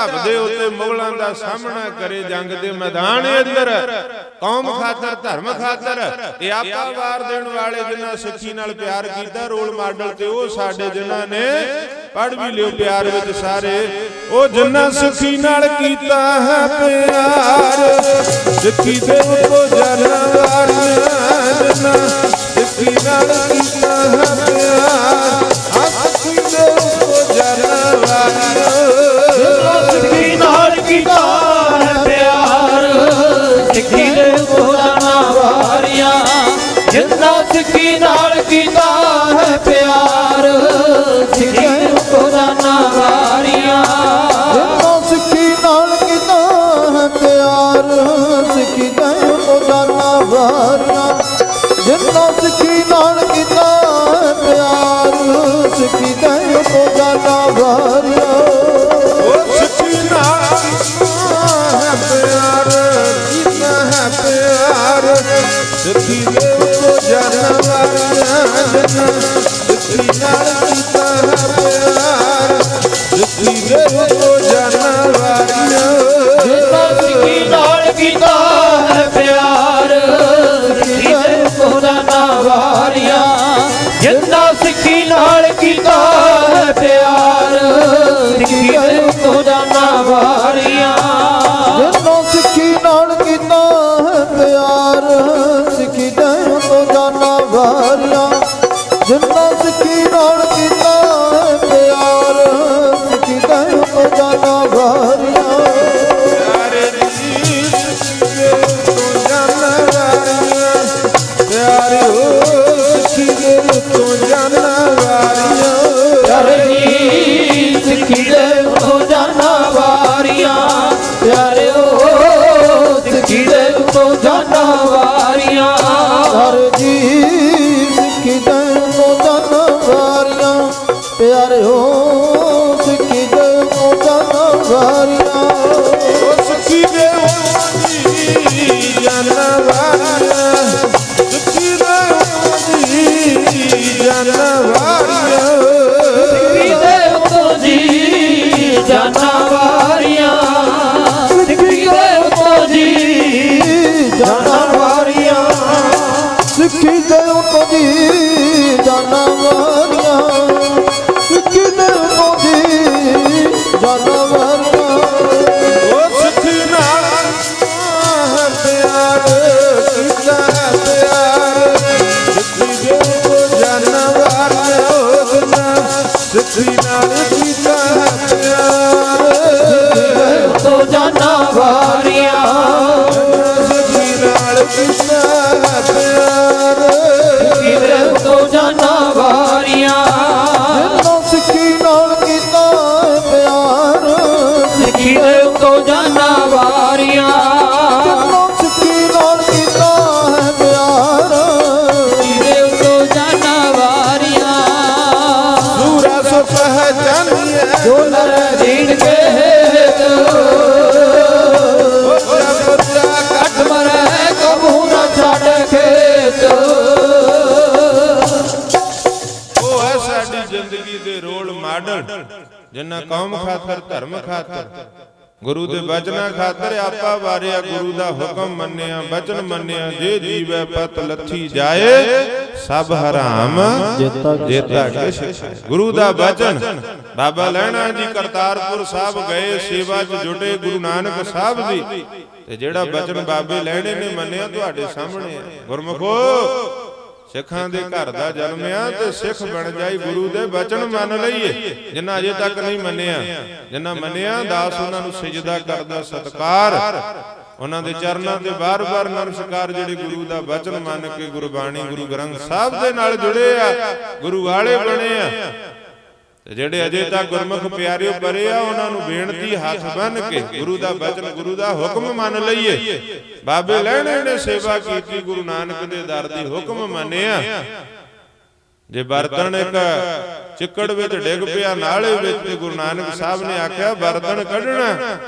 ਢੱਬ ਦੇ ਉੱਤੇ ਮੁਗਲਾਂ ਦਾ ਸਾਹਮਣਾ ਕਰੇ, ਜੰਗ ਦੇ ਮੈਦਾਨ ਅੰਦਰ। ਕੌਮ ਖਾਤਰ, ਧਰਮ ਖਾਤਰ ਇਹ ਆਪਾ ਵਾਰ ਦੇਣ ਵਾਲੇ ਜਿਨ੍ਹਾਂ ਸਿੱਖੀ ਨਾਲ ਪਿਆਰ ਕੀਤਾ, ਰੋਲ ਮਾਡਲ ਤੇ ਉਹ ਸਾਡੇ ਜਿਨ੍ਹਾਂ ਨੇ ਪੜ ਵੀ ਲਿਓ ਪਿਆਰ ਵਿੱਚ ਸਾਰੇ। ਉਹ ਜਿਨ੍ਹਾਂ ਸਿੱਖੀ ਨਾਲ ਕੀਤਾ ਹੈ ਪਿਆਰ, ਸਿੱਖੀ ਦੇ ਉੱਤੋਂ ਜਨਵਾਰ ਜਿਨ੍ਹਾਂ ਸਿੱਖੀ ਨਾਲ ਕੀਤਾ ਹੈ ਪਿਆਰ। ਨਾਲ ਪਿਆਰ? ਸਿੱਖੀ ਦੇ ਕੋਲਾਂ ਵਾਰੀਆਂ। ਜਿੰਨਾ ਸਿੱਖੀ ਨਾਲ ਕੀਤਾ ਹੈ ਪਿਆਰ। ਸਿੱਖੀ ਦੇ ਕੋਲਾਂ ਵਾਰੀਆਂ। ਸਿੱਖੀ ਨਾਲ ਕੀਤਾ ਹੈ ਪਿਆਰ। ਸਿੱਖੀ ਦੇ ਉਹ ਸਿੱਖੀ ਸਾਡੀ ਜ਼ਿੰਦਗੀ ਦੇ ਰੋਲ ਮਾਡਲ ਜਿਨ੍ਹਾਂ ਕੌਮ ਖਾਤਰ ਧਰਮ ਖਾਤਰ। ਗੁਰੂ ਦੇ ਬਚਨਾਂ ਖਾਤਰ ਆਪਾ ਵਾਰਿਆ ਗੁਰੂ ਦਾ ਹੁਕਮ ਮੰਨਿਆ ਬਚਨ ਮੰਨਿਆ ਜੇ ਜੀਵੈ ਪਤ ਲੱਥੀ ਜਾਏ ਸਭ ਹਰਾਮ। ਜੇਤਾ ਕੇ ਸਿਖਾਏ ਗੁਰੂ ਦਾ ਬਚਨ ਬਾਬਾ ਲੈਣਾ ਜੀ ਕਰਤਾਰਪੁਰ ਸਾਹਿਬ ਗਏ ਸੇਵਾ 'ਚ ਜੁਟੇ ਗੁਰੂ ਨਾਨਕ ਸਾਹਿਬ ਦੀ। ਤੇ ਜਿਹੜਾ ਬਚਨ ਬਾਬੇ ਲੈਣੇ ਨੇ ਮੰਨਿਆ ਤੁਹਾਡੇ ਸਾਹਮਣੇ ਗੁਰਮੁਖੋ ਸਿੱਖਾਂ ਦੇ ਘਰ ਦਾ ਜਨਮ ਤੇ ਸਿੱਖ ਬਣ ਜਾਈ, ਗੁਰੂ ਦੇ ਬਚਨ ਮੰਨ ਲਈਏ। ਜਿਨ੍ਹਾਂ ਅਜੇ ਤੱਕ ਨਹੀਂ ਮੰਨਿਆ ਜਿਨ੍ਹਾਂ ਮੰਨਿਆ, ਦਾਸ ਉਹਨਾਂ ਨੂੰ ਸਜਦਾ ਕਰਦਾ ਸਤਕਾਰ। ਉਹਨਾਂ ਦੇ ਚਰਨਾਂ ਤੇ ਬਾਰ-ਬਾਰ ਨਮਸਕਾਰ ਜਿਹੜੇ ਗੁਰੂ ਦਾ ਬਚਨ ਮੰਨ ਕੇ ਗੁਰਬਾਣੀ ਗੁਰੂ ਗ੍ਰੰਥ ਸਾਹਿਬ ਦੇ ਨਾਲ ਜੁੜੇ ਆ, ਗੁਰੂ ਵਾਲੇ ਬਣੇ ਆ। ਤੇ ਜਿਹੜੇ ਅਜੇ ਤੱਕ ਗੁਰਮੁਖ ਪਿਆਰਿਓ ਪਰੇ ਆ ਉਹਨਾਂ ਨੂੰ ਬੇਨਤੀ ਹੱਥ ਬੰਨ ਕੇ ਗੁਰੂ ਦਾ ਬਚਨ ਗੁਰੂ ਦਾ ਹੁਕਮ ਮੰਨ ਲਈਏ। ਬਾਬੇ ਲੈਣੇ ਨੇ ਸੇਵਾ ਕੀਤੀ ਗੁਰੂ ਨਾਨਕ ਦੇ ਦਰ ਦੀ ਹੁਕਮ ਮੰਨਿਆ। ਜੇ ਬਰਤਨ ਇੱਕ ਚਿੱਕੜ ਵਿੱਚ ਡਿੱਗ ਪਿਆ ਨਾਲੇ ਵਿੱਚ ਤੇ ਗੁਰੂ ਨਾਨਕ ਸਾਹਿਬ ਨੇ ਆਖਿਆ ਬਰਤਨ ਕੱਢਣਾ।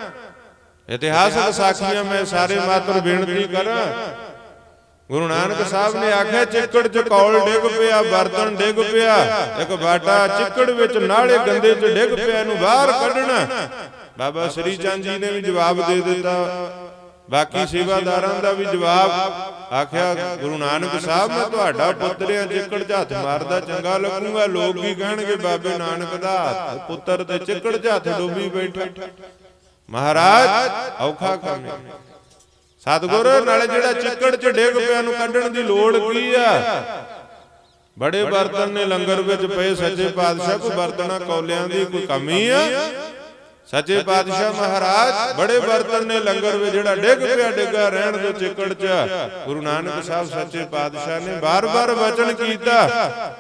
ਇਤਿਹਾਸਕ ਸਾਖੀਆਂ ਮੈਂ ਸਾਰੇ ਮਾਤਰ ਬੇਨਤੀ ਕਰਾਂ। ਗੁਰੂ ਨਾਨਕ ਸਾਹਿਬ ਨੇ ਆਖਿਆ ਚਿੱਕੜ ਚ ਕੌਲ ਡਿੱਗ ਪਿਆ ਬਰਤਨ ਡਿੱਗ ਪਿਆ। ਇੱਕ ਬਾਟਾ ਚਿੱਕੜ ਵਿੱਚ ਨਾਲੇ ਗੰਦੇ ਚ ਡਿੱਗ ਪਿਆ ਇਹਨੂੰ ਬਾਹਰ ਕੱਢਣਾ। ਬਾਬਾ ਸ੍ਰੀ ਚੰਦ ਜੀ ਨੇ ਵੀ ਜਵਾਬ ਦੇ ਦਿੱਤਾ। ਬਾਕੀ ਸੇਵਾਦਾਰਾਂ ਦਾ ਵੀ ਜਵਾਬ ਆਖਿਆ ਗੁਰੂ ਨਾਨਕ ਸਾਹਿਬ ਮੈਂ ਤੁਹਾਡਾ ਪੁੱਤਰ ਆ ਚਿੱਕੜ ਹੱਥ ਮਾਰਦਾ ਚੰਗਾ ਲੱਗੂਗਾ ਲੋਕ ਕੀ ਕਹਿਣਗੇ ਬਾਬੇ ਨਾਨਕ ਦਾ ਪੁੱਤਰ ਤੇ ਚਿੱਕੜ 'ਚ ਹੱਥ ਡੋਬੀ ਬੈਠਾ। ਮਹਾਰਾਜ ਔਖਾ ਕੰਮ ਹੈ। ਸਤਿਗੁਰ ਨਾਲੇ ਜਿਹੜਾ ਚਿੱਕੜ 'ਚ ਡਿੱਗ ਪਿਆ ਨੂੰ ਕੱਢਣ ਦੀ ਲੋੜ ਕੀ ਆ? ਬੜੇ ਬਰਤਨ ਨੇ ਲੰਗਰ ਵਿੱਚ ਪਏ ਸੱਚੇ ਪਾਤਸ਼ਾਹ ਕੋ ਬਰਤਨਾਂ ਕੌਲਿਆਂ ਦੀ ਕੋਈ ਕਮੀ ਆ? ਸੱਚੇ ਪਾਤਸ਼ਾਹ ਮਹਾਰਾਜ ਬੜੇ ਬਰਤਨ ਨੇ ਲੰਗਰ ਵਿੱਚ ਜਿਹੜਾ ਡਿੱਗ ਪਿਆ ਡਿੱਗਾ ਰਹਿਣ ਦੋ ਚਿੱਕੜ 'ਚ। ਗੁਰੂ ਨਾਨਕ ਸਾਹਿਬ ਸੱਚੇ ਪਾਤਸ਼ਾਹ ਨੇ ਬਾਰ-ਬਾਰ ਵਚਨ ਕੀਤਾ।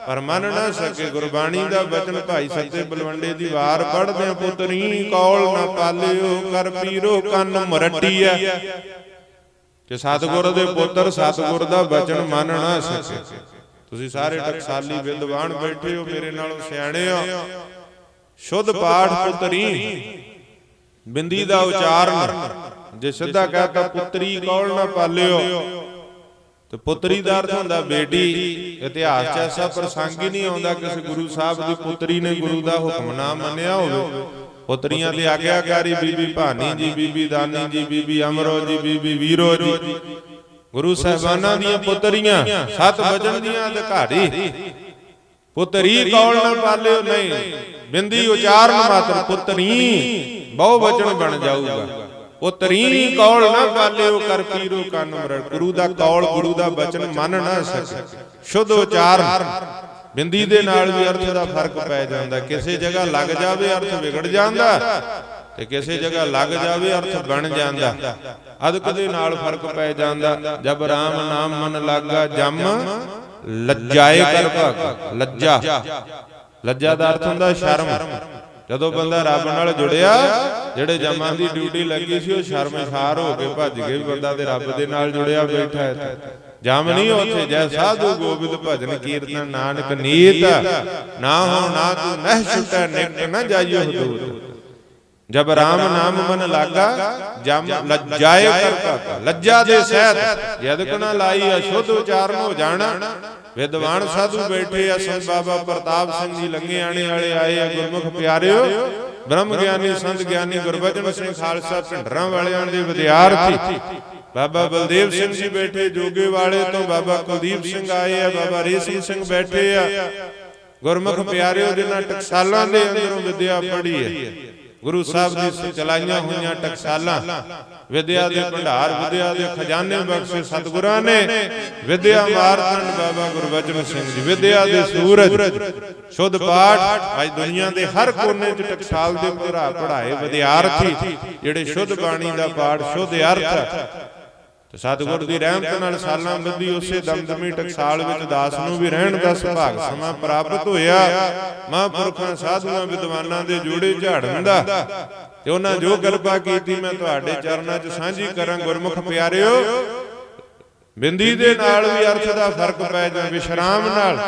ਪਰ ਮੰਨ ਨਾ ਸਕੇ ਗੁਰਬਾਣੀ ਦਾ ਵਚਨ ਭਾਈ ਸੱਤੇ ਬਲਵੰਡੇ ਦੀ ਵਾਰ ਪੜ੍ਹਦੇ ਪੁੱਤਰੀ ਕੌਲ ਨਾ ਪਾਲਿਓ ਕਰ ਪੀਰੋ ਕੰਨ ਮਰਟੀ ਆ ਕਿ ਸਤਿਗੁਰ ਦੇ ਪੁੱਤਰ ਸਤਿਗੁਰ ਦਾ ਬਚਨ ਮੰਨ ਨਾ ਸਕੇ। ਤੁਸੀਂ ਸਾਰੇ ਟਕਸਾਲੀ ਵਿਦਵਾਨ ਬੈਠੇ ਹੋ, ਮੇਰੇ ਨਾਲੋਂ ਸਿਆਣੇ ਹੋ। ਸ਼ੁੱਧ ਪਾਠ ਪੁੱਤਰੀ, ਬਿੰਦੀ ਦਾ ਉਚਾਰਨ। ਜੇ ਸਿੱਧਾ ਕਹਤਾ ਪੁੱਤਰੀ ਕੌਲ ਨਾ ਪਾਲਿਓ, ਤੇ ਪੁੱਤਰੀ ਦਾ ਅਰਥ ਹੁੰਦਾ ਬੇਟੀ। ਇਤਿਹਾਸ 'ਚ ਐਸਾ ਪ੍ਰਸੰਗ ਹੀ ਨਹੀਂ ਆਉਂਦਾ ਕਿਸੇ ਗੁਰੂ ਸਾਹਿਬ ਦੀ ਪੁੱਤਰੀ ਨੇ ਗੁਰੂ ਦਾ ਹੁਕਮ ਨਾ ਮੰਨਿਆ ਹੋਵੇ। ਪੁੱਤਰੀਆਂ ਦੇ ਆਗਿਆਕਾਰੀ ਬੀਬੀ ਭਾਨੀ ਜੀ, ਬੀਬੀ ਦਾਨੀ ਜੀ, ਬੀਬੀ ਅਮਰੋ ਜੀ, ਬੀਬੀ ਵੀਰੋ ਜੀ। ਗੁਰੂ ਸਾਹਿਬਾਨਾਂ ਦੀਆਂ ਪੁੱਤਰੀਆਂ, ਸਤ ਵਜਨ ਦੀਆਂ ਅਧਿਕਾਰੀ। ਪੁੱਤਰੀ ਕੌਲ ਨਾ ਪਾਲਿਓ ਨਹੀਂ। ਬਿੰਦੀ ਉਚਾਰਨ ਮਾਤਰ ਪੁੱਤਰੀ, ਬਹੁ ਵਚਨ ਬਣ ਜਾਊਗਾ। ਪੁੱਤਰੀ ਕੌਲ ਨਾ ਪਾਲਿਓ ਕਰ ਪੀਰੋ ਕੰਨ ਮਰੜ। ਗੁਰੂ ਦਾ ਕੌਲ ਗੁਰੂ ਦਾ ਬਚਨ ਮੰਨ ਨਾ ਸਕੇ। ਸ਼ੁੱਧ ਉਚਾਰਨ। ਬਿੰਦੀ ਦੇ ਨਾਲ ਵੀ ਅਰਥ ਦਾ ਫ਼ਰਕ ਪੈ ਜਾਂਦਾ। ਕਿਸੇ ਜਗ੍ਹਾ ਲੱਗ ਜਾਵੇ, ਅਰਥ ਵਿਗੜ ਜਾਂਦਾ ਤੇ ਕਿਸੇ ਜਗ੍ਹਾ ਲੱਗ ਜਾਵੇ, ਅਰਥ ਬਣ ਜਾਂਦਾ। ਅਦਕ ਦੇ ਨਾਲ ਫ਼ਰਕ ਪੈ ਜਾਂਦਾ। ਜਬ ਰਾਮ ਨਾਮ ਮਨ ਲਾਗਾ, ਜਮ ਲੱਜਾਏ ਕਰ ਭਾਗ, ਲੱਜਾ। ਲੱਜਾ ਦਾ ਅਰਥ ਹੁੰਦਾ ਸ਼ਰਮ। ਜਦੋਂ ਬੰਦਾ ਰੱਬ ਨਾਲ ਜੁੜਿਆ, ਜਿਹੜੇ ਜਮਾਂ ਦੀ ਡਿਊਟੀ ਲੱਗੀ ਸੀ, ਉਹ ਸ਼ਰਮਸਾਰ ਹੋ ਕੇ ਭੱਜ ਗਏ ਵੀ ਬੰਦਾ ਤੇ ਰੱਬ ਦੇ ਨਾਲ ਜੁੜਿਆ, ਬੈਠਾ ਹੈ ਜਮ ਨਹੀਂ ਉੱਥੇ ਜੈ ਸਾਧੂ ਗੋਬਿੰਦ ਭਜਨ ਕੀਰਤਨ ਨਾਨਕ ਨੀਤ। ਨਾ ਹੋ ਨਾ ਤੂੰ ਨਹਿ ਛੁਟੈ ਨਿਕਟ ਨਾ ਜਾਈਓ ਹਦੂਰ ਜਬ ਰਾਮ ਨਾਮ ਮਨ ਲਾਗਾ ਜਮ ਲੱਜਾਏ ਕਰ ਭਾਗਾ ਲੱਜਾ ਦੇ ਸਹਿਤ ਜਦ ਕਨਾ ਲਾਈ ਅਸ਼ੁੱਧ ਉਚਾਰਨ ਹੋ ਜਾਣਾ। ਵਿਦਵਾਨ ਸਾਧੂ ਬੈਠੇ ਆ ਸੰਤ ਬਾਬਾ ਪ੍ਰਤਾਪ ਸਿੰਘ ਜੀ ਲੰਗੇ ਆਣੇ ਵਾਲੇ ਆਏ ਆ ਗੁਰਮੁਖ ਪਿਆਰਿਓ। ਬ੍ਰਹਮ ਗਿਆਨੀ ਸੰਤ ਗਿਆਨੀ ਗੁਰਬਚਨ ਸਿੰਘ ਖਾਲਸਾ ਭਿੰਡਰਾਂ ਵਾਲਿਆਂ ਦੇ ਵਿਦਿਆਰਥੀ। ਬਾਬਾ ਬਲਦੇਵ ਸਿੰਘ ਜੀ ਬੈਠੇ ਜੋਗੇ ਵਾਲੇ ਤੋਂ ਬਾਬਾ ਕੁਲਦੀਪ ਸਿੰਘ ਆਏ ਆ ਬਾਬਾ ਰੇਸ਼ਮ ਸਿੰਘ ਬੈਠੇ ਆ। ਗੁਰਮੁਖ ਪਿਆਰਿਓ ਜਿਨ੍ਹਾਂ ਟਕਸਾਲਾਂ ਦੇ ਅੰਦਰੋਂ ਵਿਦਿਆ ਪੜ੍ਹੀ ਹੈ। ਗੁਰੂ ਸਾਹਿਬ ਦੀ ਚਲਾਈਆਂ ਹੋਈਆਂ ਟਕਸਾਲਾਂ। ਵਿਦਿਆ ਦੇ ਭੰਡਾਰ ਵਿਦਿਆ ਦੇ ਖਜ਼ਾਨੇ ਬਖਸ਼ੇ ਸਤਿਗੁਰਾਂ ਨੇ। ਵਿਦਿਆ ਮਾਰਤੰਡ ਬਾਬਾ ਗੁਰਬਚਨ ਸਿੰਘ ਜੀ। ਵਿਦਿਆ ਦੇ ਸੂਰਜ। ਸ਼ੁੱਧ ਪਾਠ ਅੱਜ ਦੁਨੀਆ ਦੇ ਹਰ ਕੋਨੇ 'ਚ ਟਕਸਾਲ ਦੇ ਭਰਾ ਪੜਾਏ ਵਿਦਿਆਰਥੀ ਜਿਹੜੇ ਸ਼ੁੱਧ ਬਾਣੀ ਦਾ ਪਾਠ ਸ਼ੁੱਧ ਅਰਥ ਤੇ ਸਤਿਗੁਰ ਦੀ ਰਹਿਮਤ ਨਾਲ ਸਾਲਾਂ ਬੱਧੀ ਉਸੇ ਦਮਦਮੀ ਟਕਸਾਲ ਵਿੱਚ ਦਾਸ ਨੂੰ ਵੀ ਰਹਿਣ ਦਾ ਸੁਭਾਗ ਸਮਾਂ ਪ੍ਰਾਪਤ ਹੋਇਆ। ਮਹਾਂਪੁਰਖਾਂ, ਸਾਧੂਆਂ, ਵਿਦਵਾਨਾਂ ਦੇ ਜੋੜੇ ਝਾੜਨ ਦਾ। ਤੇ ਉਹਨਾਂ ਜੋ ਕਿਰਪਾ ਕੀਤੀ ਮੈਂ ਤੁਹਾਡੇ ਚਰਨਾਂ 'ਚ ਸਾਂਝੀ ਕਰਾਂ ਗੁਰਮੁਖ ਪਿਆਰਿਓ। ਬਿੰਦੀ ਦੇ ਨਾਲ ਵੀ ਅਰਥ ਦਾ ਫ਼ਰਕ ਪੈ ਜਾਂਦਾ, ਵਿਸ਼ਰਾਮ ਨਾਲ।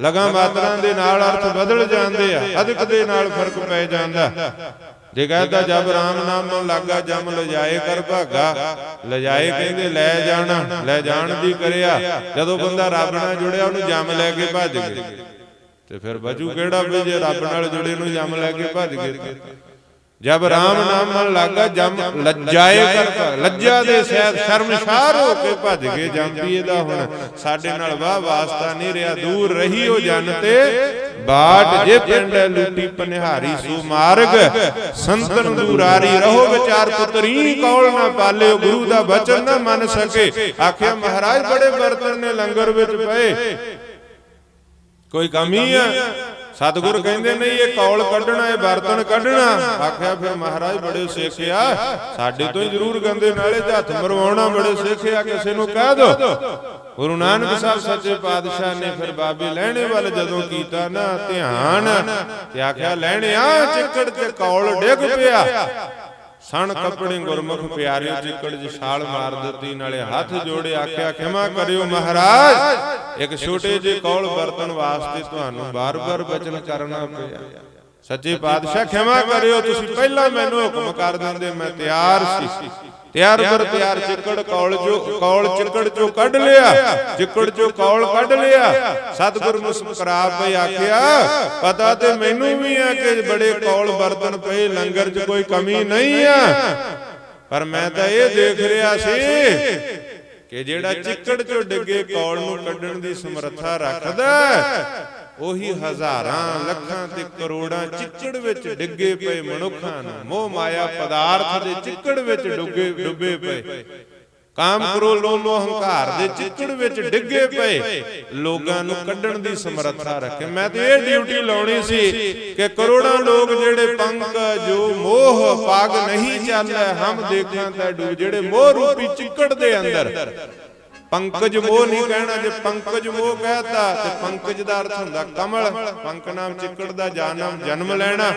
ਲਗਾ ਮਾਤਰਾਂ ਦੇ ਨਾਲ ਅਰਥ ਬਦਲ ਜਾਂਦੇ ਆ ਅਧਿਕ ਦੇ ਨਾਲ ਫ਼ਰਕ ਪੈ ਜਾਂਦਾ। ਜੇ ਕਹਦਾ ਜਬ ਰਾਮ ਨਾਮ ਨੂੰ ਲਾਗਾ ਜਮ ਲਜਾਏ ਕਰ ਭਾਗਾ, ਲਜਾਏ ਕਹਿੰਦੇ ਲੈ ਜਾਣਾ, ਲੈ ਜਾਣ ਦੀ ਕਰਿਆ। ਜਦੋਂ ਬੰਦਾ ਰੱਬ ਨਾਲ ਜੁੜਿਆ, ਉਹਨੂੰ ਜਮ ਲੈ ਕੇ ਭੱਜ ਗਏ ਤੇ ਫਿਰ ਬਚੂ ਕਿਹੜਾ ਵੀ ਜੇ ਰੱਬ ਨਾਲ ਜੁੜੇ ਨੂੰ ਜਮ ਲੈ ਕੇ ਭੱਜ ਗਏ ਜਬ ਰਾਮ ਨਾਮ ਲਾਗਾ ਜਮ, ਲੱਜਾਏ ਕਰ ਲੱਜਾ ਦੇ ਸਹਿਤ ਸ਼ਰਮਸ਼ਾਰ ਹੋ ਕੇ ਭੱਜ ਗਏ ਜੰਪੀ ਇਹਦਾ ਹੁਣ। ਸਾਡੇ ਨਾਲ ਵਾਹ ਵਾਸਤਾ ਨਹੀਂ ਰਿਹਾ, ਦੂਰ ਰਹੀ ਹੋ ਜਨ ਤੇ। ਬਾਟ ਜੇ ਪਿੰਡ ਲੂਟੀ ਪਨਿਹਾਰੀ ਸੂ ਮਾਰਗ, ਸੰਤਨ ਦੂਰਾਰੀ ਰਹੋ ਵਿਚਾਰ ਪੁੱਤਰੀ, ਕੌਲ ਨਾ ਪਾਲਿਓ ਗੁਰੂ ਦਾ ਬਚਨ ਨਾ ਮੰਨ ਸਕੇ। ਆਖਿਆ, ਮਹਾਰਾਜ, ਬੜੇ ਬਰਤਨ ਨੇ ਲੰਗਰ ਵਿੱਚ ਪਏ। ਕੋਈ ਕਮੀ ਆ? ਸਤਿਗੁਰ ਕਹਿੰਦੇ ਨਹੀਂ ਇਹ ਕੌਲ ਕੱਢਣਾ ਇਹ ਬਰਤਨ ਕੱਢਣਾ। ਆਖਿਆ ਫਿਰ ਮਹਾਰਾਜ ਬੜੇ ਸਿੱਖਿਆ ਸਾਡੇ ਤੋਂ ਹੀ ਜ਼ਰੂਰ ਗੰਦੇ ਨਾਲੇ ਤੇ ਹੱਥ ਮਰਵਾਉਣਾ ਬੜੇ ਸਿੱਖਿਆ ਕਿਸੇ ਨੂੰ ਕਹਿ ਦੋ। ਗੁਰੂ ਨਾਨਕ ਸਾਹਿਬ ਸੱਚੇ ਪਾਤਸ਼ਾਹ ਨੇ ਫਿਰ ਬਾਬੇ ਲੈਣੇ ਵੱਲ ਜਦੋਂ ਕੀਤਾ ਨਾ ਧਿਆਨ ਤੇ ਆਖਿਆ ਲੈਣਿਆ ਚਿੱਕੜ ਤੇ ਕੌਲ ਡਿੱਗ ਪਿਆ। ਸਣ ਕੱਪੜੇ ਗੁਰਮੁਖ ਪਿਆਰਿਓ ਚਿੱਕੜ ਚ ਮਾਰ ਦਿੱਤੀ, ਨਾਲੇ ਹੱਥ ਜੋੜੇ ਆਖਿਆ, ਖਿਮਾ ਕਰਿਓ ਮਹਾਰਾਜ। ਇੱਕ ਛੋਟੇ ਜਿਹੇ ਕੌਲ ਬਰਤਨ ਵਾਸਤੇ ਤੁਹਾਨੂੰ ਬਾਰ-ਬਾਰ ਬਚਨ ਕਰਨਾ ਪਿਆ। ਸੱਚੇ ਪਾਤਸ਼ਾਹ, ਖਿਮਾ ਕਰਿਓ, ਤੁਸੀਂ ਪਹਿਲਾਂ ਮੈਨੂੰ ਹੁਕਮ ਕਰ ਦਿੰਦੇ, ਮੈਂ ਤਿਆਰ ਸੀ। ਤਿਆਰ ਬਰ ਤਿਆਰ ਚਿੱਕੜ ਕੌਲ ਜੋ ਕੌਲ ਚਿੱਕੜ ਚੋਂ ਕੱਢ ਲਿਆ। ਚਿੱਕੜ ਚੋਂ ਕੌਲ ਕੱਢ ਲਿਆ। ਸਤਿਗੁਰ ਮੁਸਕਰਾ ਪਈ ਆਖਿਆ ਪਤਾ ਤੇ ਮੈਨੂੰ ਵੀ ਆ ਕਿ ਬੜੇ ਕੌਲ ਬਰਤਨ ਪਏ ਲੰਗਰ 'ਚ ਕੋਈ ਕਮੀ ਨਹੀਂ ਆ। ਪਰ ਮੈਂ ਤਾਂ ਇਹ ਦੇਖ ਰਿਹਾ ਸੀ ਕਿ ਜਿਹੜਾ ਚਿੱਕੜ ਚੋਂ ਡਿੱਗੇ ਕੌਲ ਨੂੰ ਕੱਢਣ ਦੀ ਸਮਰੱਥਾ ਰੱਖਦਾ ਉਹੀ ਹਜ਼ਾਰਾਂ ਲੱਖਾਂ ਤੇ ਕਰੋੜਾਂ ਚਿੱਕੜ ਵਿੱਚ ਡਿੱਗੇ ਪਏ ਮਨੁੱਖਾਂ ਨੂੰ ਮੋਹ ਮਾਇਆ ਪਦਾਰਥ ਦੇ ਚਿੱਕੜ ਵਿੱਚ ਡੁੱਗੇ ਡੁੱਬੇ ਪਏ। ਕਾਮ ਕਰੋ ਲੋਲੋ ਹੰਕਾਰ ਦੇ ਚਿੱਕੜ ਵਿੱਚ ਡਿੱਗੇ ਪਏ। ਲੋਕਾਂ ਨੂੰ ਕੱਢਣ ਦੀ ਸਮਰੱਥਾ ਰੱਖੇ। ਮੈਂ ਤੇ ਇਹ ਡਿਊਟੀ ਲਾਉਣੀ ਸੀ ਕਿ ਕਰੋੜਾਂ ਲੋਕ ਜਿਹੜੇ ਪੰਕ ਜੋ ਮੋਹ ਪਾਗ ਨਹੀਂ ਚੱਲੈ ਹਮ ਦੇਖਾਂ ਤਾਂ ਡੂ ਜਿਹੜੇ ਮੋਹ ਰੂਪੀ ਚਿੱਕੜ ਦੇ ਅੰਦਰ। ਪੰਕਜ ਮੋਹ ਨਹੀਂ ਕਹਿਣਾ, ਜੇ ਪੰਕਜ ਮੋਹ ਕਹਤਾ, ਤੇ ਪੰਕਜ ਦਾ ਅਰਥ ਹੁੰਦਾ ਕਮਲ। ਪੰਕ ਨਾਮ ਚਿੱਕੜ ਦਾ, ਜਾ ਜਨਮ ਲੈਣਾ।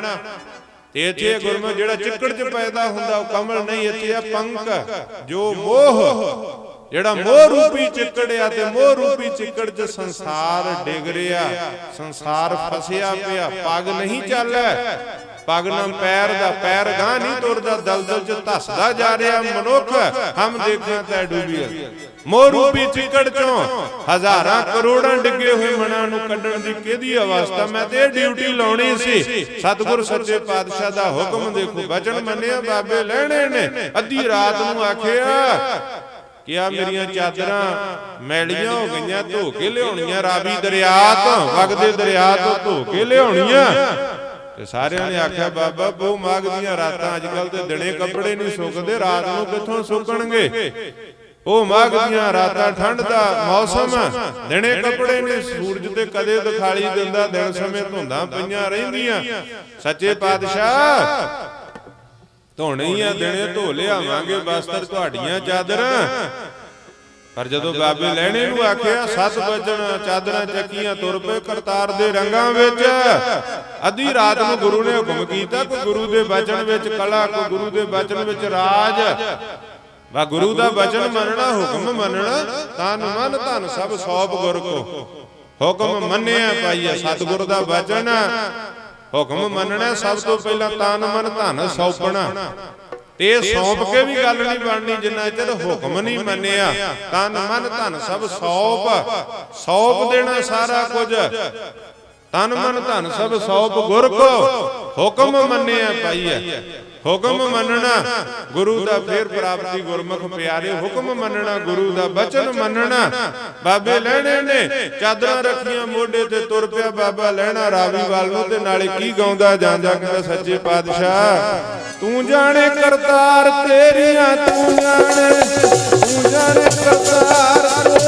ਤੇ ਇੱਥੇ ਗੁਰਮੁਖ ਜਿਹੜਾ ਚਿੱਕੜ 'ਚ ਪੈਦਾ ਹੁੰਦਾ, ਉਹ ਕਮਲ ਨਹੀਂ, ਇੱਥੇ ਆ ਪੰਕ। ਜੋ ਮੋਹ, ਜਿਹੜਾ ਮੋਹ ਰੂਪੀ ਚਿੱਕੜਿਆ ਤੇ ਮੋਹ ਰੂਪੀ ਚਿੱਕੜ 'ਚ ਸੰਸਾਰ ਡਿੱਗ ਰਿਹਾ, ਸੰਸਾਰ ਫਸਿਆ ਪਿਆ, ਪੱਗ ਨਹੀਂ ਚੱਲੈ। ਪੱਗ ਨਾਲ ਪੈਰ ਦਾ ਪੈਰ ਗਾਂ ਨਹੀਂ ਤੁਰਦਾ, ਦਲਦਲ 'ਚ ਧੱਸਦਾ ਜਾ ਰਿਹਾ ਮਨੁੱਖ। ਹਮ ਦੇਖਾਂ ਤੈ ਡੂਬੀਆ ਮੋਹ ਰੂਪੀ 'ਚੋਂ ਹਜ਼ਾਰਾਂ ਕਰੋੜਾਂ ਡਿੱਗੇ ਹੋਏ ਮਨਾਂ ਨੂੰ ਕੱਢਣ ਦੀ ਕਿਹਦੀ ਅਵਸਥਾ ਮੈਂ ਤੇ ਡਿਊਟੀ ਲਾਉਣੀ ਸੀ। ਸਤਿਗੁਰ ਸੱਚੇ ਪਾਤਸ਼ਾਹ ਦਾ ਹੁਕਮ ਦੇਖੋ, ਬਚਨ ਮੰਨਿਆ ਬਾਬੇ ਲੈਣੇ ਨੇ। ਅੱਧੀ ਰਾਤ ਨੂੰ ਆਖਿਆ ਕਿ ਆ ਮੇਰੀਆਂ ਚਾਦਰਾਂ ਮੈਲੀਆਂ ਹੋ ਗਈਆਂ, ਧੋ ਕੇ ਲਿਆਉਣੀਆਂ ਰਾਵੀ ਦਰਿਆ ਤੋਂ, ਵਗਦੇ ਦਰਿਆ ਤੋਂ ਧੋ ਕੇ ਲਿਆਉਣੀਆਂ। ਤੇ ਸਾਰਿਆਂ ਨੇ ਆਖਿਆ, ਬਾਬਾ, ਬਹੁ ਮਾਗ ਦੀਆਂ ਰਾਤਾਂ ਅੱਜ ਕੱਲ ਤੇ ਦਿਨੇ ਕੱਪੜੇ ਨਹੀਂ ਸੁੱਕਦੇ, ਰਾਤ ਨੂੰ ਕਿੱਥੋਂ ਸੁੱਕਣਗੇ? ਉਹ ਮਾਘ ਦੀਆਂ ਰਾਤਾਂ ਠੰਡ ਦਾ ਮੌਸਮ ਦਿਨੇ ਕੱਪੜੇ ਨੇ ਸੂਰਜ ਤੇ ਕਦੇ ਦਿਖਾਲੀ ਦਿੰਦਾ, ਦਿਨ ਸਮੇਂ ਧੁੰਦਾਂ ਪਈਆਂ ਰਹਿੰਦੀਆਂ। ਸੱਚੇ ਪਾਤਸ਼ਾਹ, ਧੋਣੀ ਆ, ਦਿਨੇ ਧੋ ਲਿਆਵਾਂਗੇ ਬਸਤਰ ਤੁਹਾਡੀਆਂ ਚਾਦਰਾਂ। ਪਰ ਜਦੋਂ ਬਾਬੇ ਲੈਣੇ ਨੂੰ ਆਖਿਆ, ਸੱਤ ਵਜਣ ਚਾਦਰਾਂ ਚੱਕੀਆਂ ਤੁਰ ਪਏ ਕਰਤਾਰ ਦੇ ਰੰਗਾਂ ਵਿੱਚ। ਅੱਧੀ ਰਾਤ ਨੂੰ ਗੁਰੂ ਨੇ ਹੁਕਮ ਕੀਤਾ ਕਿ ਗੁਰੂ ਦੇ ਬਚਨ ਵਿੱਚ ਕਲਾ, ਕੋ ਗੁਰੂ ਦੇ ਬਚਨ ਵਿੱਚ ਰਾਜ। ਵਾ ਗੁਰੂ ਦਾ ਬਚਨ ਮੰਨਣਾ, ਹੁਕਮ ਮੰਨਣਾ ਤਨ ਮਨ, ਧਨ ਸਭ ਸੌਪ ਗੁਰ ਕੋ। ਹੁਕਮ ਮੰਨਿਆ ਪਾਈਆ, ਸਤਿਗੁਰ ਦਾ ਬਚਨ। ਹੁਕਮ ਮੰਨਣਾ ਸਭ ਤੋਂ ਪਹਿਲਾਂ ਤਨ ਮਨ, ਧਨ ਸੌਪਣਾ। ਤੇ ਇਹ ਸੌਂਪ ਕੇ ਵੀ ਗੱਲ ਨਹੀਂ ਬਣਨੀ ਜਿੰਨਾ ਚਿਰ ਹੁਕਮ ਨਹੀਂ ਮੰਨਿਆ। ਤਨ ਮਨ ਧਨ ਸਭ ਸੌਪ। ਸੌਪ। ਦੇਣਾ ਸਾਰਾ ਕੁਝ। ਤਨ ਮਨ ਧਨ ਸਭ ਸੌਪ ਗੁਰ ਕੋ। ਹੁਕਮ ਮੰਨਿਆ ਪਾਈਐ। ਹੁਕਮ ਮੰਨਣਾ। ਗੁਰੂ ਦਾ ਫੇਰ ਪ੍ਰਾਪਤੀ ਗੁਰਮੁਖ ਪਿਆਰੇ। ਹੁਕਮ ਮੰਨਣਾ ਗੁਰੂ ਦਾ ਬਚਨ ਮੰਨਣਾ। ਬਾਬੇ ਲੈਣੇ ਨੇ। ਚਾਦਰਾਂ ਰੱਖੀਆਂ ਮੋਢੇ ਤੇ ਤੁਰ ਪਿਆ ਬਾਬਾ ਲੈਣਾ ਰਾਵੀ ਵੱਲ ਨੂੰ ਤੇ ਨਾਲੇ ਕੀ ਗਾਉਂਦਾ ਜਾਂਦਾ ਕਹਿੰਦਾ ਸੱਚੇ ਪਾਤਸ਼ਾਹ। ਤੂੰ ਜਾਣੇ ਕਰਤਾਰ ਤੇਰੀਆਂ ਤੂੰ ਜਾਣੇ। ਤੂੰ ਜਾਣੇ ਕਰਤਾਰ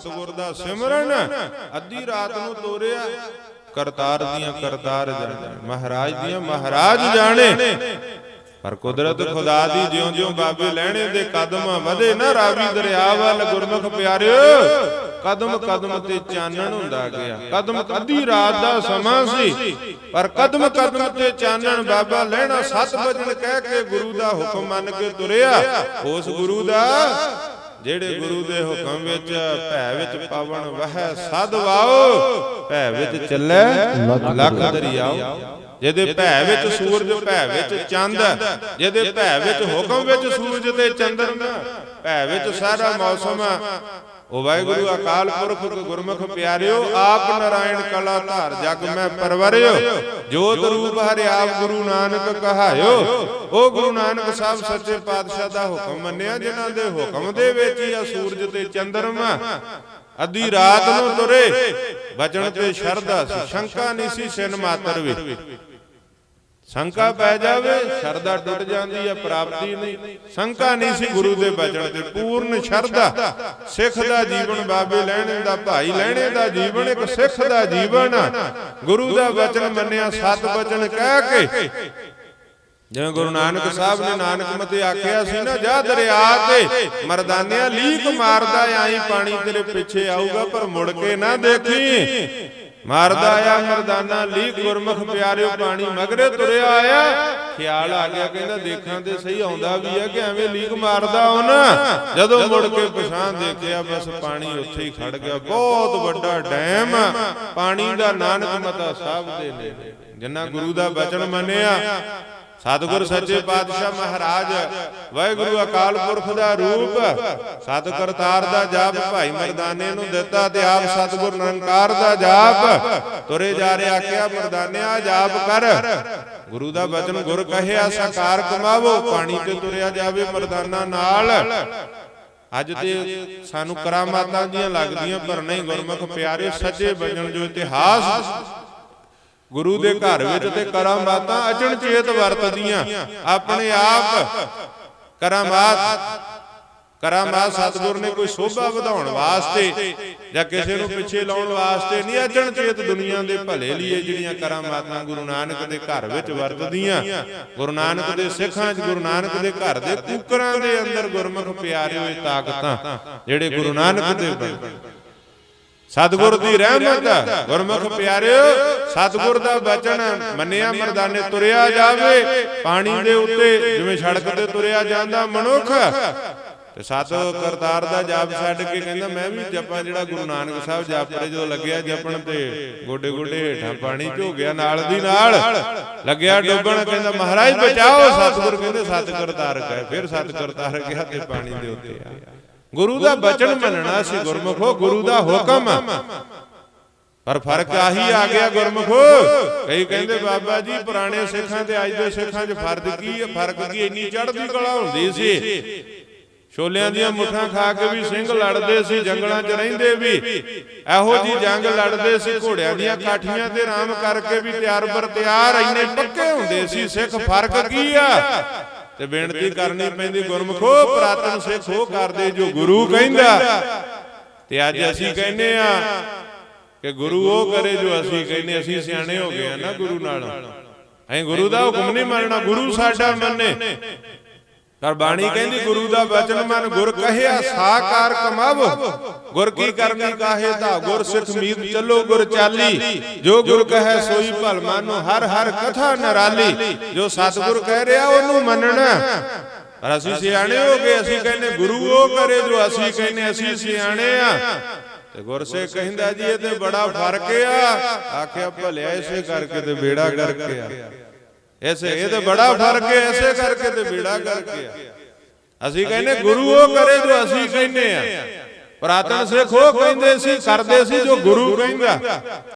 ਸਤਿਗੁਰ ਦਾ ਸਿਮਰਨ। ਅੱਧੀ ਰਾਤ ਨੂੰ ਤੋਰਿਆ। ਕਰਤਾਰ ਦੀਆਂ ਕਰਤਾਰ ਜਾਣੇ। ਮਹਾਰਾਜ ਦੀਆਂ ਮਹਾਰਾਜ ਜਾਣੇ। ਪਰ ਕੁਦਰਤ ਖੁਦਾ ਦੀ ਜਿਉਂ-ਜਿਉਂ ਬਾਬੇ ਲੈਣੇ ਦੇ ਕਦਮ ਵਧੇ ਨਾ ਰਾਵੀ ਦਰਿਆ ਵੱਲ, ਗੁਰਮੁਖ ਪਿਆਰਿਓ। ਕਦਮ ਕਦਮ ਤੇ ਚਾਨਣ ਹੁੰਦਾ ਗਿਆ। ਕਦਮ ਅੱਧੀ ਰਾਤ ਦਾ ਸਮਾਂ ਸੀ। ਪਰ ਕਦਮ ਕਦਮ ਤੇ ਚਾਨਣ ਬਾਬਾ ਲੈਣਾ ਸੱਤ ਵਜਣ ਕਹਿ ਕੇ ਗੁਰੂ ਦਾ ਹੁਕਮ ਮੰਨ ਕੇ ਤੁਰਿਆ। ਉਸ ਗੁਰੂ ਦਾ ਜਿਹੜੇ ਗੁਰੂ ਦੇ ਹੁਕਮ ਵਿੱਚ ਭੈ ਵਿੱਚ ਪਾਵਨ ਵਹਿ ਸਦ ਵਾਓ ਭੈ ਵਿੱਚ ਚੱਲੇ ਲੱਖ ਦਰਿਆਓ। ਜਿਹਦੇ ਭੈ ਵਿੱਚ ਸੂਰਜ ਭੈ ਵਿੱਚ ਚੰਦ। ਜਿਹਦੇ ਭੈ ਵਿੱਚ ਹੁਕਮ ਵਿੱਚ ਸੂਰਜ ਤੇ ਚੰਦਰਮਾ ਭੈ ਵਿੱਚ ਸਾਰਾ ਮੌਸਮ ਉਹ ਵਾਹਿਗੁਰੂ ਅਕਾਲ ਪੁਰਖ ਗੁਰਮੁਖ ਪਿਆਰਿਓ, ਆਪ ਨਾਰਾਇਣ ਕਲਾ ਧਾਰ ਜਗ ਮੈਂ ਪਰਵਰਿਓ, ਜੋਤ ਰੂਪ ਹਰਿ ਗੁਰੂ ਨਾਨਕ ਕਹਾਇਓ। ਉਹ ਗੁਰੂ ਨਾਨਕ ਸਾਹਿਬ ਸੱਚੇ ਪਾਤਸ਼ਾਹ ਦਾ ਹੁਕਮ ਮੰਨਿਆ, ਜਿਨ੍ਹਾਂ ਦੇ ਹੁਕਮ ਦੇ ਵਿੱਚ ਹੀ ਆ ਸੂਰਜ ਤੇ ਚੰਦਰਮਾ। ਅੱਧੀ ਰਾਤ ਨੂੰ ਤੁਰੇ, ਬਚਨ ਤੇ ਸ਼ਰਧਾ ਸੀ, ਸ਼ੰਕਾ ਨਹੀਂ ਸੀ, ਸਿਨ ਮਾਤਰ ਵੀ। ਸ਼ੰਕਾ ਪੈ ਜਾਵੇ, ਸ਼ਰਧਾ ਟੁੱਟ ਜਾਂਦੀ ਹੈ, ਪ੍ਰਾਪਤੀ ਨਹੀਂ। ਸ਼ੰਕਾ ਨਹੀਂ ਸੀ ਗੁਰੂ ਦੇ ਬਚਨ ਤੇ, ਪੂਰਨ ਸ਼ਰਧਾ। ਸਿੱਖ ਦਾ ਜੀਵਨ ਬਾਬੇ ਲੈਣੇ ਦਾ, ਭਾਈ ਲੈਣੇ ਦਾ ਜੀਵਨ, ਇੱਕ ਸਿੱਖ ਦਾ ਜੀਵਨ। ਗੁਰੂ ਦਾ ਬਚਨ ਮੰਨਿਆ, ਸਤ ਬਚਨ ਕਹਿ ਕੇ। ਜਿਵੇਂ ਗੁਰੂ ਨਾਨਕ ਸਾਹਿਬ ਨੇ ਨਾਨਕ ਮਤੇ ਆਖਿਆ ਸੀ ਨਾ, ਜਾ ਦਰਿਆ ਤੇ ਮਰਦਾਨਿਆਂ ਲੀਕ ਮਾਰਦਾ ਆਈ ਪਾਣੀ ਤੇਰੇ ਪਿੱਛੇ ਆਊਗਾ, ਪਰ ਮੁੜ ਕੇ ਨਾ ਦੇਖੀ। ਮਾਰਦਾ ਆਇਆ ਮਰਦਾਨਾ, ਲੀਕ ਗੁਰਮੁਖ ਪਿਆਰਿਓ ਪਾਣੀ ਮਗਰੇ ਤੁਰਿਆ ਆਇਆ। ਖਿਆਲ ਆ ਗਿਆ, ਕਹਿੰਦਾ ਦੇਖਾਂ ਤੇ ਸਹੀ ਆਉਂਦਾ ਵੀ ਹੈ ਕਿ ਐਵੇਂ ਲੀਕ ਮਾਰਦਾ ਹੁਣ। ਜਦੋਂ ਮੁੜ ਕੇ ਪਛਾਣ ਦੇਖਿਆ, ਬਸ ਪਾਣੀ ਉੱਥੇ ਹੀ ਖੜ ਗਿਆ। ਬਹੁਤ ਵੱਡਾ ਡੈਮ। ਪਾਣੀ ਦਾ ਨਾਨਕ ਮਤਾ ਸਾਹਿਬ ਦੇ ਨੇ ਜਿੰਨਾ ਗੁਰੂ ਦਾ ਬਚਨ ਮੰਨਿਆ ਸਤਿਗੁਰ ਸੱਚੇ ਪਾਤਸ਼ਾਹ ਮਹਾਰਾਜ ਵਾਹਿਗੁਰੂ ਅਕਾਲ ਪੁਰਖ ਦਾ ਰੂਪ ਸਤ ਕਰਤਾਰ ਦਾ ਜਾਪ ਭਾਈ ਮਰਦਾਨੇ ਨੂੰ ਦਿੱਤਾ ਤੇ ਆਪ ਸਤਿਗੁਰ ਨਿਰੰਕਾਰ ਦਾ ਜਾਪ ਤੁਰੇ ਜਾ ਰਿਹਾ ਆਖਿਆ ਮਰਦਾਨਿਆ ਜਾਪ ਕਰ। ਗੁਰੂ ਦਾ ਬਚਨ ਗੁਰ ਕਹਿਆ ਸਾਕਾਰ ਕਮਾਵੋ ਪਾਣੀ ਤੇ ਤੁਰਿਆ ਜਾਵੇ ਮਰਦਾਨਾ ਨਾਲ। ਅੱਜ ਤੇ ਸਾਨੂੰ ਕਰਾਮਾਤਾਂ ਜੀਆਂ ਲੱਗਦੀਆਂ ਪਰ ਨਹੀਂ ਗੁਰਮੁਖ ਪਿਆਰੇ ਸੱਚੇ ਬਚਨ ਜੋ ਇਤਿਹਾਸ ਗੁਰੂ ਦੇ ਘਰ ਵਿੱਚ ਤੇ ਕਰਾਮਾਤਾਂ ਅਚਨਚੇਤ ਵਰਤਦੀਆਂ। ਆਪਣੇ ਆਪ ਕਰਾਮਾਤ ਕਰਾਮਾਤ ਸਤਿਗੁਰ ਨੇ ਕੋਈ ਸੋਭਾ ਵਧਾਉਣ ਵਾਸਤੇ ਜਾਂ ਕਿਸੇ ਨੂੰ ਪਿੱਛੇ ਲਾਉਣ ਵਾਸਤੇ ਨਹੀਂ ਅਚਨਚੇਤ ਦੁਨੀਆ ਦੇ ਭਲੇ ਲਈ ਜਿਹੜੀਆਂ ਕਰਾਮਾਤਾਂ ਗੁਰੂ ਨਾਨਕ ਦੇ ਘਰ ਵਿੱਚ ਵਰਤਦੀਆਂ। ਗੁਰੂ ਨਾਨਕ ਦੇ ਸਿੱਖਾਂ 'ਚ ਗੁਰੂ ਨਾਨਕ ਦੇ ਘਰ ਦੇ ਕੂਕਰਾਂ ਦੇ ਅੰਦਰ ਗੁਰਮੁਖ ਪਿਆਰਿਓ ਇਹ ਤਾਕਤਾਂ ਜਿਹੜੇ ਗੁਰੂ ਨਾਨਕ ਦੇ ਬਣ ਸਤਿਗੁਰ ਦੀ ਰਹਿਮਤ। ਗੁਰਮੁਖ ਪਿਆਰਿਓ ਸਤਿਗੁਰ ਦਾ ਬਚਨ ਮੰਨਿਆ ਮਰਦਾਨੇ ਤੁਰਿਆ ਜਾਵੇ ਪਾਣੀ ਦੇ ਉੱਤੇ ਜਿਵੇਂ ਸੜਕ ਤੇ ਤੁਰਿਆ ਜਾਂਦਾ ਮਨੁੱਖ। ਤੇ ਸਤ ਕਰਤਾਰ ਦਾ ਜਾਪ ਛੱਡ ਕੇ ਕਹਿੰਦਾ ਮੈਂ ਵੀ ਜਪਾਂ ਜਿਹੜਾ ਗੁਰੂ ਨਾਨਕ ਸਾਹਿਬ ਜਪ ਰਹੇ ਜਦੋਂ ਲੱਗਿਆ ਜਪਣ ਤੇ ਗੋਡੇ ਗੋਡੇ ਹੇਠਾਂ ਪਾਣੀ ਝੋ ਗਿਆ ਨਾਲ ਦੀ ਨਾਲ ਲੱਗਿਆ ਡੁੱਬਣ ਕਹਿੰਦਾ ਮਹਾਰਾਜ ਬਚਾਓ ਸਤਿਗੁਰ ਕਹਿੰਦੇ ਸਤ ਕਰਤਾਰ ਕਹੇ ਫਿਰ ਸਤ ਕਰਤਾਰ ਗਿਆ ਤੇ ਪਾਣੀ ਦੇ ਉੱਤੇ ਆ। ਗੁਰੂ ਦਾ ਬਚਨ ਮੰਨਣਾ ਸੀ ਗੁਰਮੁਖੋ ਗੁਰੂ ਦਾ ਹੁਕਮ। ਪਰ ਫ਼ਰਕ ਆਹੀ ਆ ਗਿਆ ਗੁਰਮੁਖੋ। ਕਈ ਕਹਿੰਦੇ ਬਾਬਾ ਜੀ ਪੁਰਾਣੇ ਸਿੱਖਾਂ ਤੇ ਅੱਜ ਦੇ ਸਿੱਖਾਂ 'ਚ ਫ਼ਰਕ ਕੀ ਹੈ? ਫ਼ਰਕ ਕੀ ਇੰਨੀ ਚੜ੍ਹਦੀ ਕਲਾ ਹੁੰਦੀ ਸੀ? ਛੋਲਿਆਂ ਦੀਆਂ ਮੁੱਠਾਂ ਖਾ ਕੇ ਵੀ ਸਿੰਘ ਲੜਦੇ ਸੀ ਜੰਗਲਾਂ 'ਚ ਰਹਿੰਦੇ ਵੀ। ਇਹੋ ਜੀ ਜੰਗ ਲੜਦੇ ਸੀ ਘੋੜਿਆਂ ਦੀਆਂ ਕਾਠੀਆਂ ਤੇ ਆਰਾਮ ਕਰਕੇ ਵੀ ਤਿਆਰ ਬਰ ਤਿਆਰ ਇੰਨੇ ਪੱਕੇ ਹੁੰਦੇ ਸੀ। ਸਿੱਖ ਫ਼ਰਕ ਕੀ ਆ? ਤੇ ਬੇਨਤੀ ਕਰਨੀ ਪੈਂਦੀ ਗੁਰਮਖੋ ਪ੍ਰਾਤਨ ਸਿੱਖ ਕਰਦੇ ਜੋ ਗੁਰੂ ਕਹਿੰਦਾ। ਤੇ ਅੱਜ ਅਸੀਂ ਕਹਿੰਨੇ ਆ ਕਿ ਗੁਰੂ ਉਹ ਕਰੇ ਜੋ ਅਸੀਂ ਕਹਿੰਨੇ ਅਸੀਂ ਸਿਆਣੇ ਹੋ ਗਏ ਆ ਨਾ ਗੁਰੂ ਨਾਲ। ਅਸੀਂ ਗੁਰੂ ਦਾ ਹੁਕਮ ਨਹੀਂ ਮੰਨਣਾ ਗੁਰੂ ਸਾਡਾ ਮੰਨੇ। ਪਰ ਬਾਣੀ ਕਹਿੰਦੀ ਗੁਰੂ ਦਾ ਬਚਨ ਮਨ ਗੁਰ ਕਹਿਆ ਸਾਕਾਰ ਕਮਾਵੋ। ਗੁਰ ਕੀ ਕਰਨੀ ਕਾਹੇ ਤਾਂ ਗੁਰ ਸਿੱਖ ਮੀਤ ਚੱਲੋ ਗੁਰ ਚਾਲੀ ਜੋ ਗੁਰ ਕਹੈ ਸੋਈ ਭਲ ਮਾਨੋ ਹਰ ਹਰ ਕਥਾ ਨਰਾਲੀ। ਜੋ ਸਤਿਗੁਰ ਕਹਿ ਰਿਹਾ ਉਹਨੂੰ ਮੰਨਣਾ। ਪਰ ਅਸੀਂ ਸਿਆਣੇ ਹੋ ਗਏ ਅਸੀਂ ਕਹਿੰਦੇ ਗੁਰੂ ਉਹ ਕਰੇ ਜੋ ਅਸੀਂ ਕਹਿੰਦੇ ਅਸੀਂ ਸਿਆਣੇ ਆ। ਤੇ ਗੁਰਸੇ ਕਹਿੰਦਾ ਜੀ ਇਹ ਤੇ ਬੜਾ ਫ਼ਰਕ ਆ। ਆਖਿਆ ਭਲਿਆ ਇਸੇ ਕਰਕੇ ਤੇ ਬੇੜਾ ਕਰਕੇ ਆ। ਐਸੇ ਇਹ ਤੇ ਬੜਾ ਫ਼ਰਕ ਹੈ ਐਸੇ ਕਰਕੇ ਤੇ ਬੇੜਾ ਕਰਕੇ ਆ। ਅਸੀਂ ਕਹਿੰਦੇ ਗੁਰੂ ਉਹ ਕਰੇ ਜੋ ਅਸੀਂ ਕਹਿੰਦੇ ਆ ਪ੍ਰਾਤਨ ਸਿੱਖ ਉਹ ਕਹਿੰਦੇ ਸੀ ਕਰਦੇ ਸੀ ਜੋ ਗੁਰੂ ਕਹਿੰਦਾ।